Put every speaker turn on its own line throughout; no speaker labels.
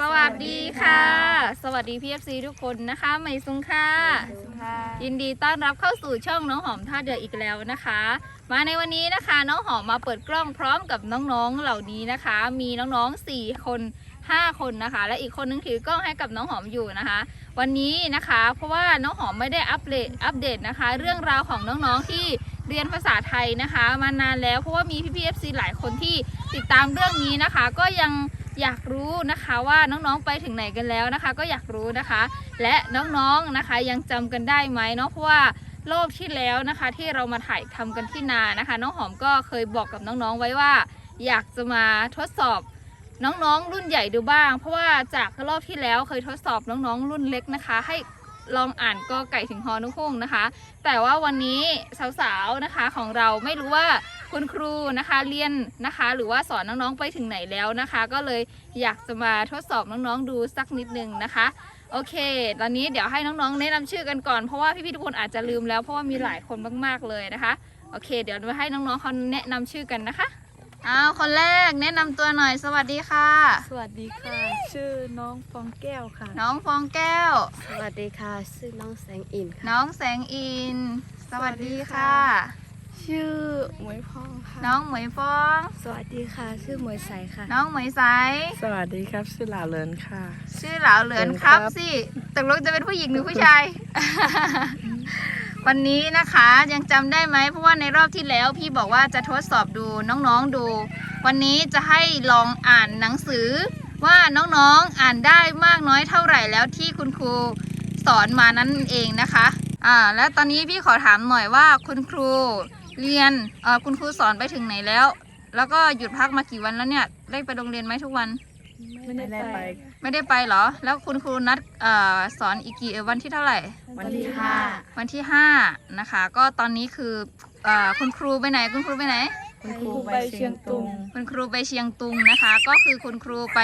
สวัสดีค่ะ สวัสดีพีเอฟซีทุกคนนะคะใหม่ซุงค่ะ ยินดีต้อนรับเข้าสู่ช่องน้องหอมท่าเดืออีกแล้วนะคะ มาในวันนี้นะคะน้องหอมมาเปิดกล้องพร้อมกับน้องๆเหล่านี้นะคะ มีน้องๆ4คน 5 คนนะคะ และอีกคนนึงถือกล้องให้กับน้องหอมอยู่นะคะ วันนี้นะคะ เพราะว่าน้องหอมไม่ได้อัปเดตอัปเดตนะคะ เรื่องราวของน้องๆที่เรียนภาษาไทยนะคะ มานานแล้วเพราะว่ามีพี่พีเอฟซีหลายคนที่ติดตามเรื่องนี้นะคะ ก็ยัง อยากรู้นะคะว่าน้องๆไปถึงไหนกันแล้วนะคะ ก็อยากรู้นะคะ และน้องๆนะคะยังจำกันได้ไหมเนาะเพราะว่ารอบที่แล้วนะคะที่เรามาถ่ายทำกันที่นานะคะ น้องหอมก็เคยบอกกับน้องๆไว้ว่า อยากจะมาทดสอบน้องๆ รุ่นใหญ่ดูบ้าง เพราะว่าจากรอบที่แล้วเคยทดสอบน้องๆ รุ่นเล็กนะคะ ให้ลองอ่านกอไก่ถึงฮอนุพงนะคะ แต่ว่าวันนี้สาวๆนะคะของเราไม่รู้ว่า คุณครูนะคะเรียนนะคะ หรือว่าสอนน้องๆไปถึงไหนแล้วนะคะ ก็เลยอยากจะมาทดสอบน้องๆดูสักนิดนึงนะคะ โอเค ตอนนี้เดี๋ยวให้น้องๆแนะนำชื่อกันก่อนเพราะว่าพี่ๆทุกคนอาจจะลืมแล้วเพราะว่ามีหลายคนมากๆเลยนะคะ โอเค เดี๋ยวให้น้องๆเขาแนะนำชื่อกันนะคะอ้าวคนแรกแนะนำตัวหน่อยสวัสดีค่ะ
สวัสดีค่ะ ชื่อน้องฟองแก้วค่ะ
น้องฟองแก้ว
สวัสดีค่ะ ชื่อน้องแสงอินค่ะ
น้องแสงอิน สวัสดีค่ะ
ชื่อหมวยพองค่ะ
น้องเหมยฟอง
สวัสดีค่ะ ชื่อหมวยใสค่ะ
น้องเหมยใส
สวัสดีครับชื่อหลาเลินค่ะ
ชื่อเหลาเหลือนครับ
ครับ
สิตกลงจะเป็นผู้หญิงหรือผู้ชาย วันนี้นะคะยังจำได้ไหมเพราะว่าในรอบที่แล้วพี่บอกว่าจะทดสอบดูน้องๆดู วันนี้จะให้ลองอ่านหนังสือ ว่าน้องๆอ่านได้มากน้อยเท่าไหร่แล้วที่คุณครูสอนมานั่นเองนะคะ อ่า และตอนนี้พี่ขอถามหน่อยว่าคุณครู เรียนเอ่อคุณครูสอนไปถึงไหนแล้ว แล้วก็หยุดพักมากี่วันแล้วเนี่ย ได้ไปโรงเรียนไหมทุกวัน
ไม่ได้ไป
ไม่ได้ไปเหรอ แล้วคุณครูนัดเอ่อสอนอีกกี่เอ่อวันที่เท่าไหร่
วันที่ห้า
วันที่ห้านะคะ ก็ตอนนี้คือเออคุณครูไปไหน คุณครูไปไหน
คุณครูไปเชียงตุง
คุณครูไปเชียงตุงนะคะ ก็คือคุณครูไป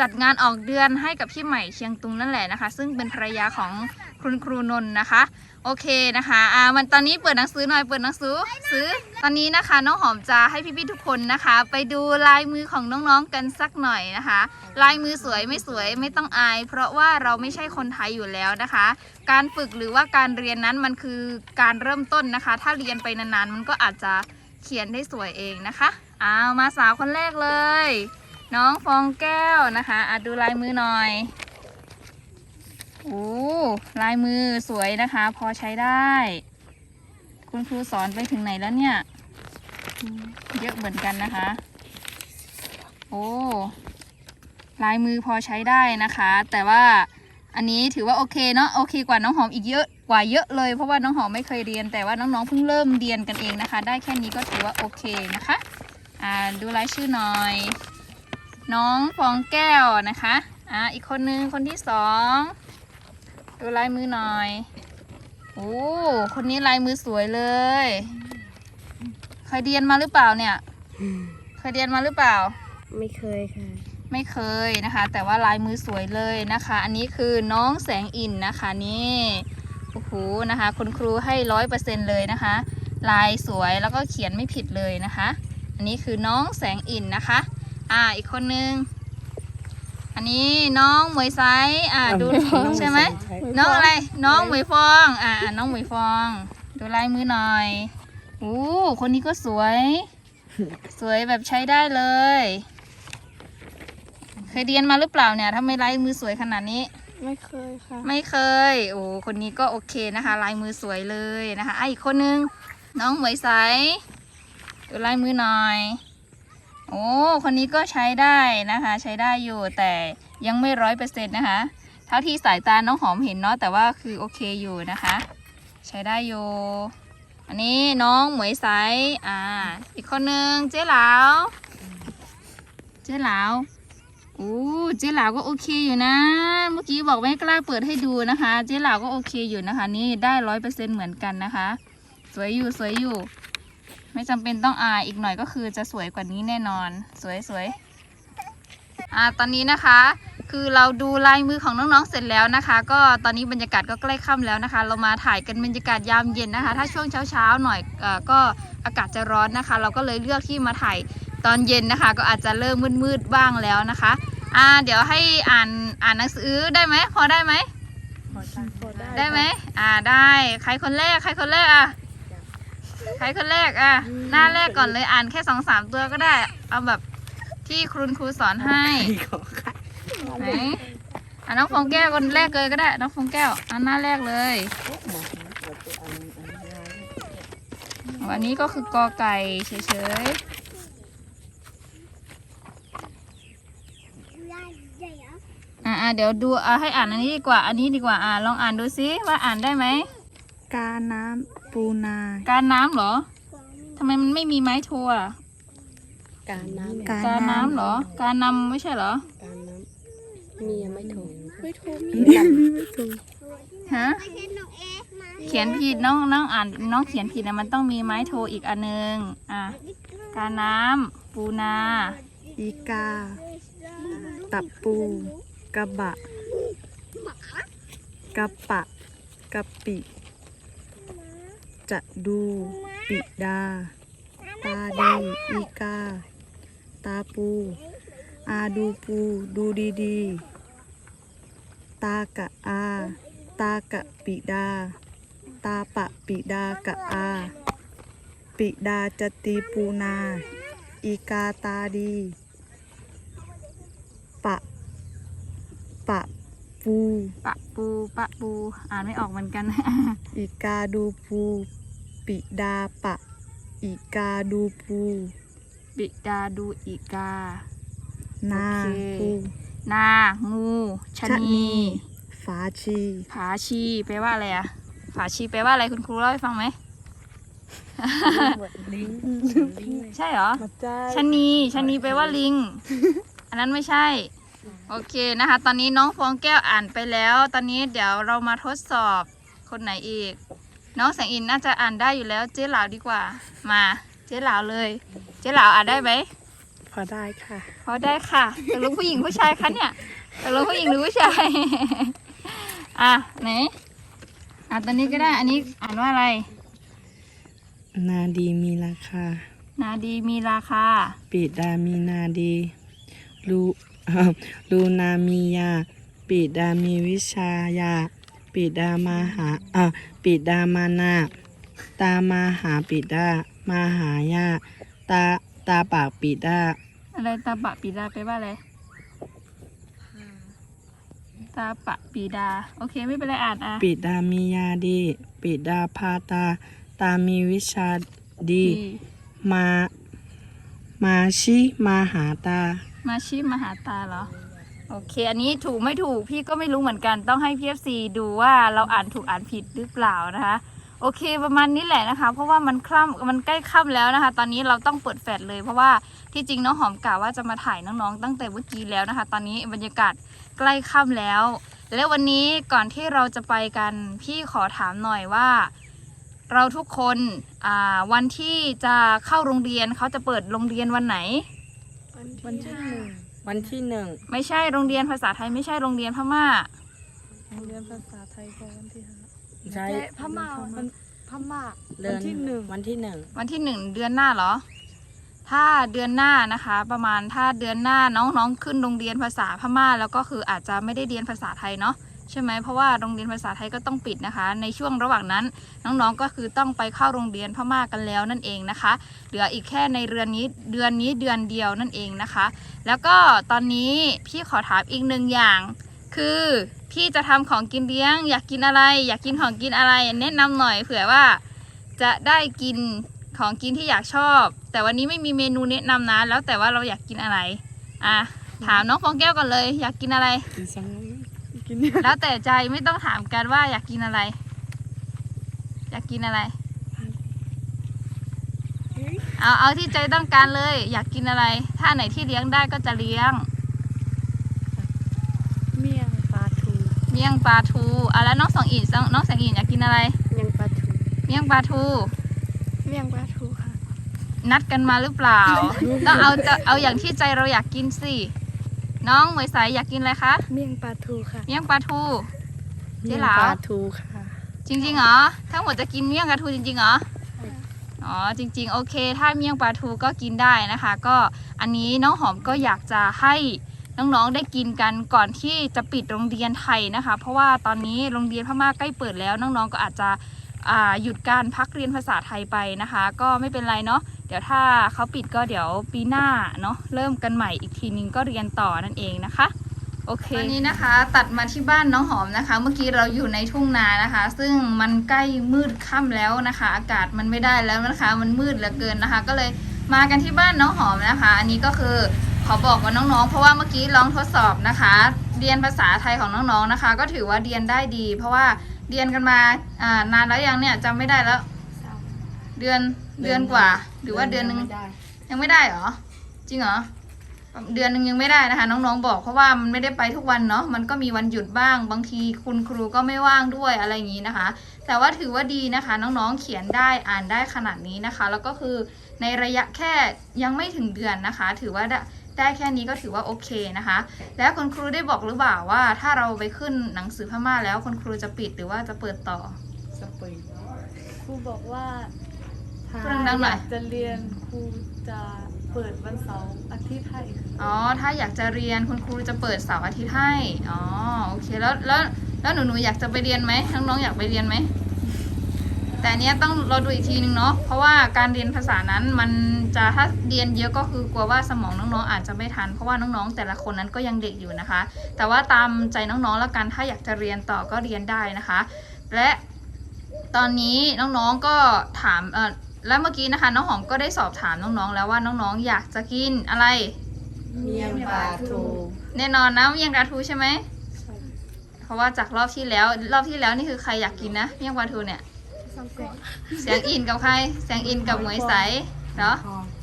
จัดงานออกเดือนให้กับพี่ใหม่เชียงตุงนั่นแหละนะคะ ซึ่งเป็นภรรยาของคุณครูนนท์นะคะ โอเคนะคะอ่ามันตอนนี้เปิดหนังสือหน่อยเปิดหนังสือซื้อ ตอนนี้นะคะน้องหอมจะให้พี่ๆทุกคนนะคะ ไปดูลายมือของน้องๆกันสักหน่อยนะคะ ลายมือสวยไม่สวยไม่ต้องอาย เพราะว่าเราไม่ใช่คนไทยอยู่แล้วนะคะ การฝึกหรือว่าการเรียนนั้นมันคือการเริ่มต้นนะคะ ถ้าเรียนไปนานๆมันก็อาจจะเขียนได้สวยเองนะคะเอามาสาวคนแรกเลย น้องฟองแก้วนะคะอะดูลายมือหน่อย โอ้ลายมือสวยนะคะ พอใช้ได้ คุณครูสอนไปถึงไหนแล้วเนี่ย เยอะเหมือนกันนะคะ โอ้ลายมือพอใช้ได้นะคะ แต่ว่าอันนี้ถือว่าโอเคเนาะโอเคกว่าน้องหอมอีกเยอะกว่าเยอะเลยเพราะว่าน้องหอมไม่เคยเรียนแต่ว่าน้องๆเพิ่งเริ่มเรียนกันเองนะคะ ได้แค่นี้ก็ถือว่าโอเคนะคะอ่าดูรายชื่อหน่อย น้องฟองแก้วนะคะอ่าอีกคนนึงคนที่สอง ดูลายมือหน่อย โอ้ คนนี้ลายมือสวยเลย เคยเรียนมาหรือเปล่าเนี่ย เคยเรียนมาหรือเปล่า
ไม่เคยค่ะ
ไม่เคยนะคะ แต่ว่าลายมือสวยเลยนะคะ อันนี้คือน้องแสงอินนะคะนี่โอ้โหนะคะ คุณครูให้ร้อยเปอร์เซ็นเลยนะคะ ลายสวยแล้วก็เขียนไม่ผิดเลยนะคะ อันนี้คือน้องแสงอินนะคะ อ่าอีกคนนึง อันนี้น้องหมวยไซอ่าดูใช่ไหมน้องอะไร น้องหมวยฟอง อ่าอ่าน้องหมวยฟอง ดูลายมือหน่อยโอ้คนนี้ก็สวย สวยแบบใช้ได้เลย เคยเรียนมาหรือเปล่าเนี่ยทำไมลายมือสวยขนาดนี้
ไม่เคยค่ะ
ไม่เคย โอ้คนนี้ก็โอเคนะคะ ลายมือสวยเลยนะคะอะอีกคนนึง น้องหมวยใสดูลายมือหน่อย โอ้คนนี้ก็ใช้ได้นะคะ ใช้ได้อยู่แต่ยังไม่ร้อยเปอร์เซ็นต์นะคะ เท่าที่สายตาน้องหอมเห็นเนาะแต่ว่าคือโอเคอยู่นะคะ ใช้ได้อยู่ อันนี้น้องหมวยใสอ่า อีกคนนึงเจ๊หลาวเจ๊หลาวโอ้เจ๊หลาวก็โอเคอยู่นะ เมื่อกี้บอกไม่กล้าเปิดให้ดูนะคะ เจ๊หลาวก็โอเคอยู่นะคะ นี่ได้ร้อยเปอร์เซ็นต์เหมือนกันนะคะ สวยอยู่สวยอยู่ ไม่จำเป็นต้องอายอีกหน่อยก็คือจะสวยกว่านี้แน่นอน สวยสวยอ่าตอนนี้นะคะ คือเราดูลายมือของน้องๆเสร็จแล้วนะคะ ก็ตอนนี้บรรยากาศก็ใกล้ค่ำแล้วนะคะ เรามาถ่ายกันบรรยากาศยามเย็นนะคะ ถ้าช่วงเช้าๆหน่อยเออก็อากาศจะร้อนนะคะ เราก็เลยเลือกที่มาถ่ายตอนเย็นนะคะ ก็อาจจะเริ่มมืดๆบ้างแล้วนะคะอ่าเดี๋ยวให้อ่านอ่านหนังสือได้ไหมพอได้ไหม
พอได้
ได้ไหมอ่าได้ใครคนแรกใครคนแรกอะ ใครคนแรกอะ หน้าแรกก่อนเลยอ่านแค่สองสามตัวก็ได้ เอาแบบที่คุณครูสอนให้ไหนอะน้องฟองแก้วคนแรกเลยก็ได้ น้องฟองแก้วอันหน้าแรกเลยวันนี้ก็คือกอไก่เฉยๆอ่าเดี๋ยวดูอ่าให้อ่านอันนี้ดีกว่า อันนี้ดีกว่าอ่าลองอ่านดูซิว่าอ่านได้ไหม
กาน้ำ ปูนา
การน้ำเหรอทำไมมันไม่มีไม้โทรอะ
การน้ำ
การ
การน้ำเหรอ การนำไม่ใช่เหรอ
การน้ำมียังไม่ถูกไม่ถูก
ไม่ถูก
ฮะเขียนผิดน้องน้องอ่านน้องเขียนผิดนะมันต้องมีไม้โทรอีกอันนึงอะการน้ำปูนา
อีกา ตับปู กระบะกระปะกะปิ จะดู ปิดา ตาดีอีกา ตาปู อาดูปู ดูดีดีๆตากะอา ตากะปิดา ตาปะปิดากะอา ปิดาจะตีปูนา อีกาตาดี ปะ ปะปู
ปะปู ปะปู อ่านไม่ออกเหมือนกัน
อีกาดูปู ปิดาปะ อีกาดูปู
บิดาดูอีกา
นา
โอเค
ปู
นา งูชะ
ชะนี
นี
ฝาชี
ผาชีแปลว่าอะไรอะผาชีแปลว่าอะไรคุณครูเล่าให้ฟังไหม
ลิง
ใช่เหรอ
มาใจ
ชะนีชะนีแปลว่าลิง อันนั้นไม่ใช่ โอเคนะคะ ตอนนี้น้องฟองแก้วอ่านไปแล้ว ตอนนี้เดี๋ยวเรามาทดสอบคนไหนอีก น้องแสงอินน่าจะอ่านได้อยู่แล้ว เจ๊เหลาดีกว่า มา เจ๊เหลาเลย เจ๊เหลาอ่านได้ไหม
พอได้ค่ะ
พอได้ค่ะตกลงผู้หญิงผู้ชายคะเนี่ยตกลงผู้หญิงหรือผู้ชาย อะไหนอะตอนนี้ก็ได้ อันนี้อ่านว่าอะไร
นาดีมีราคา
นาดีมีราคา
ปิดามีนาดีลูเอ่อลูนามียา ปิดามีวิชายา ปิดามาหาเอ่อปิดามานาตามาหาปิดามาหายาตาตาปากปิดา
อะไรตาปะปีดาไปลว่าอะไรตาปะปีดา โอเคไม่เป็นไรอ่านอะ
ปิดามียาดีปิดาพาตา ตามีวิชาดีมา มาชิมาหาตา
มาชิมหาตาเหรอ โอเค อันนี้ถูกไม่ถูกพี่ก็ไม่รู้เหมือนกันต้องให้พีเอฟซีดูว่าเราอ่านถูกอ่านผิดหรือเปล่านะคะ โอเคประมาณนี้แหละนะคะ เพราะว่ามันคล่ำมันใกล้ค่ำแล้วนะคะ ตอนนี้เราต้องเปิดแฟลชเลย เพราะว่าที่จริงน้องหอมกล่าวว่าจะมาถ่ายน้องๆ ตั้งแต่เมื่อกี้แล้วนะคะ ตอนนี้บรรยากาศใกล้ค่ำแล้ว และวันนี้ก่อนที่เราจะไปกันพี่ขอถามหน่อยว่า เราทุกคนวันที่จะเข้าโรงเรียนเขาจะเปิดโรงเรียนวันไหน
วันที่หนึ่ง
วันที่หนึ่ง
ไม่ใช่โรงเรียนภาษาไทยไม่ใช่โรงเรียนพม่า
โรงเรียนภาษาไทยก็วันที่ห้า
ใช่
พม่าวันพม่า
เดือน
วันที่หนึ่ง
วันที่หนึ่ง
วันที่หนึ่งเดือนหน้าเหรอ ถ้าเดือนหน้านะคะ ประมาณถ้าเดือนหน้าน้องๆขึ้นโรงเรียนภาษาพม่า แล้วก็คืออาจจะไม่ได้เรียนภาษาไทยเนาะ ใช่ไหมเพราะว่าโรงเรียนภาษาไทยก็ต้องปิดนะคะ ในช่วงระหว่างนั้นน้องๆก็คือต้องไปเข้าโรงเรียนพม่ากันแล้วนั่นเองนะคะเหลืออีกแค่ในเดือนนี้เดือนนี้เดือนเดียวนั่นเองนะคะ แล้วก็ตอนนี้พี่ขอถามอีกหนึ่งอย่าง คือพี่จะทำของกินเลี้ยง อยากกินอะไร อยากกินของกินอะไร แนะนำหน่อยเผื่อว่า จะได้กินของกินที่อยากชอบ แต่วันนี้ไม่มีเมนูแนะนำนะ แล้วแต่ว่าเราอยากกินอะไร อะถามน้องฟองแก้วก่อนเลย อยากกินอะไร
กินสัง กิน
แล้วแต่ใจไม่ต้องถามกันว่าอยากกินอะไร อยากกินอะไร เอาเอาที่ใจต้องการเลย อยากกินอะไร ถ้าไหนที่เลี้ยงได้ก็จะเลี้ยง
เมี่ยงปลาทู
เมี่ยงปลาทูอะแล้วน้องสองอินน้องแสงอินอยากกินอะไร
ยังปลาทู
เมี่ยงปลาทู
เมี่ยงปลาทูค่ะ
นัดกันมาหรือเปล่า ต้องเอาจะเอาอย่างที่ใจเราอยากกินสิ น้องเหมยสายอยากกินอะไรคะ
เมี่ยงปลาทูค่ะ
เมี่ยงปลาทู เจ๊หลา
ปลาทูค่ะ
จริงๆเหรอ ทั้งหมดจะกินเมี่ยงปลาทูจริงๆเหรอ อ๋อ จริงๆ โอเค ถ้าเมี่ยงปลาทูก็กินได้นะคะ ก็อันนี้น้องหอมก็อยากจะให้น้องๆ ได้กินกันก่อนที่จะปิดโรงเรียนไทยนะคะ เพราะว่าตอนนี้โรงเรียนพม่าใกล้เปิดแล้วน้องๆ ก็อาจจะอ่าหยุดการพักเรียนภาษาไทยไปนะคะ ก็ไม่เป็นไรเนาะเดี๋ยวถ้าเขาปิดก็เดี๋ยวปีหน้าเนาะเริ่มกันใหม่อีกทีนึงก็เรียนต่อนั่นเองนะคะโอเคตอนนี้นะคะตัดมาที่บ้านน้องหอมนะคะ เมื่อกี้เราอยู่ในทุ่งนานะคะ ซึ่งมันใกล้มืดค่ำแล้วนะคะ อากาศมันไม่ได้แล้วนะคะ มันมืดเหลือเกินนะคะ ก็เลยมากันที่บ้านน้องหอมนะคะ อันนี้ก็คือขอบอกกับน้องๆ เพราะว่าเมื่อกี้ลองทดสอบนะคะ เรียนภาษาไทยของน้องๆนะคะ ก็ถือว่าเรียนได้ดี เพราะว่าเรียนกันมาอ่านานแล้วยังเนี่ยจำไม่ได้แล้ว เดือน เดือนกว่า หรือว่าเดือนหนึงยังไม่ได้เหรอ จริงเหรอ เดือนหนึ่งยังไม่ได้นะคะ น้องๆบอกเพราะว่ามันไม่ได้ไปทุกวันเนาะมันก็มีวันหยุดบ้าง บางทีคุณครูก็ไม่ว่างด้วยอะไรอย่างนี้นะคะ แต่ว่าถือว่าดีนะคะ น้องๆเขียนได้อ่านได้ขนาดนี้นะคะ แล้วก็คือในระยะแค่ยังไม่ถึงเดือนนะคะ ถือว่าได้ได้แค่นี้ก็ถือว่าโอเคนะคะ แล้วคุณครูได้บอกหรือเปล่าว่า ถ้าเราไปขึ้นหนังสือพม่าแล้วคุณครูจะปิดหรือว่าจะเปิดต่อ
สเปน
ครูบอกว่าถ้า
พูดดังๆหน่อย
อยากจะเรียนครูจะเปิดวันเสาร์อาทิตย์ให้ค่ะ
อ๋อ ถ้าอยากจะเรียนคุณครูจะเปิดเสาร์อาทิตย์ให้ อ๋อ โอเค แล้ว แล้ว แล้วหนูหนูอยากจะไปเรียนไหมน้องๆอยากไปเรียนไหม แต่อันเนี้ยต้องเราดูอีกทีนึงเนาะ เพราะว่าการเรียนภาษานั้นมันจะถ้าเรียนเยอะก็คือกลัวว่าสมองน้องๆอาจจะไม่ทัน เพราะว่าน้องๆ แต่ละคนนั้นก็ยังเด็กอยู่นะคะ แต่ว่าตามใจน้องๆ แล้วกัน ถ้าอยากจะเรียนต่อก็เรียนได้นะคะ และตอนนี้น้องๆ ก็ถามเออ แล้วเมื่อกี้นะคะน้องหอมก็ได้สอบถามน้องๆ แล้วว่าน้องๆ อยากจะกินอะไร
เมียงปลาทู
แน่นอนนะเมี่ยงปลาทูใช่ไหมเพราะว่าจากรอบที่แล้วรอบที่แล้วนี่คือใครอยากกินนะเมี่ยงปลาทูเนี่ยเสียงอินกับใครเสียงอินกับหมวยใสเหรอ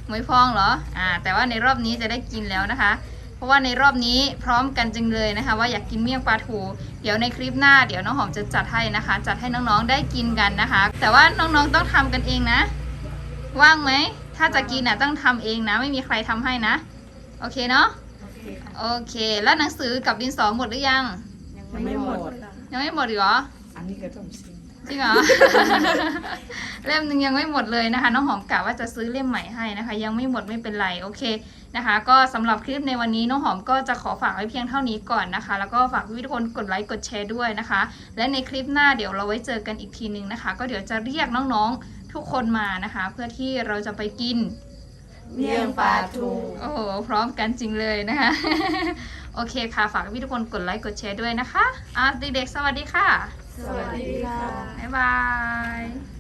หมวยพองเหรออ่าแต่ว่าในรอบนี้จะได้กินแล้วนะคะ เพราะว่าในรอบนี้พร้อมกันจึงเลยนะคะ ว่าอยากกินเมี่ยงปลาทูเดี๋ยวในคลิปหน้าเดี๋ยวน้องหอมจะจัดให้นะคะ จัดให้น้องๆได้กินกันนะคะ แต่ว่าน้องๆต้องทำกันเองนะ ว่างไหม ถ้าจะกินน่ะต้องทำเองนะ ไม่มีใครทำให้นะ โอเคเนาะโอเค แล้วหนังสือกับดินสอหมดหรือยัง
ยังไม่หมด
ยังไม่หมดอีกเหรอ
อันนี้ก็ต้องซิม
จริงเหรอ เล่มหนึ่งยังไม่หมดเลยนะคะ น้องหอมกะว่าจะซื้อเล่มใหม่ให้นะคะ ยังไม่หมดไม่เป็นไรโอเคนะคะ ก็สำหรับคลิปในวันนี้น้องหอมก็จะขอฝากไว้เพียงเท่านี้ก่อนนะคะ แล้วก็ฝากพี่ทุกคนกดไลค์กดแชร์ด้วยนะคะ และในคลิปหน้าเดี๋ยวเราไว้เจอกันอีกทีนึงนะคะ ก็เดี๋ยวจะเรียกน้องๆ ทุกคนมานะคะ เพื่อที่เราจะไปกิน
เมียงปลาทู
โอ้โหพร้อมกันจริงเลยนะคะ โอเคค่ะฝากพี่ทุกคนกดไลค์กดแชร์ด้วยนะคะอะเด็กๆสวัสดีค่ะ
สวัสดีค่ะ
บ๊ายบาย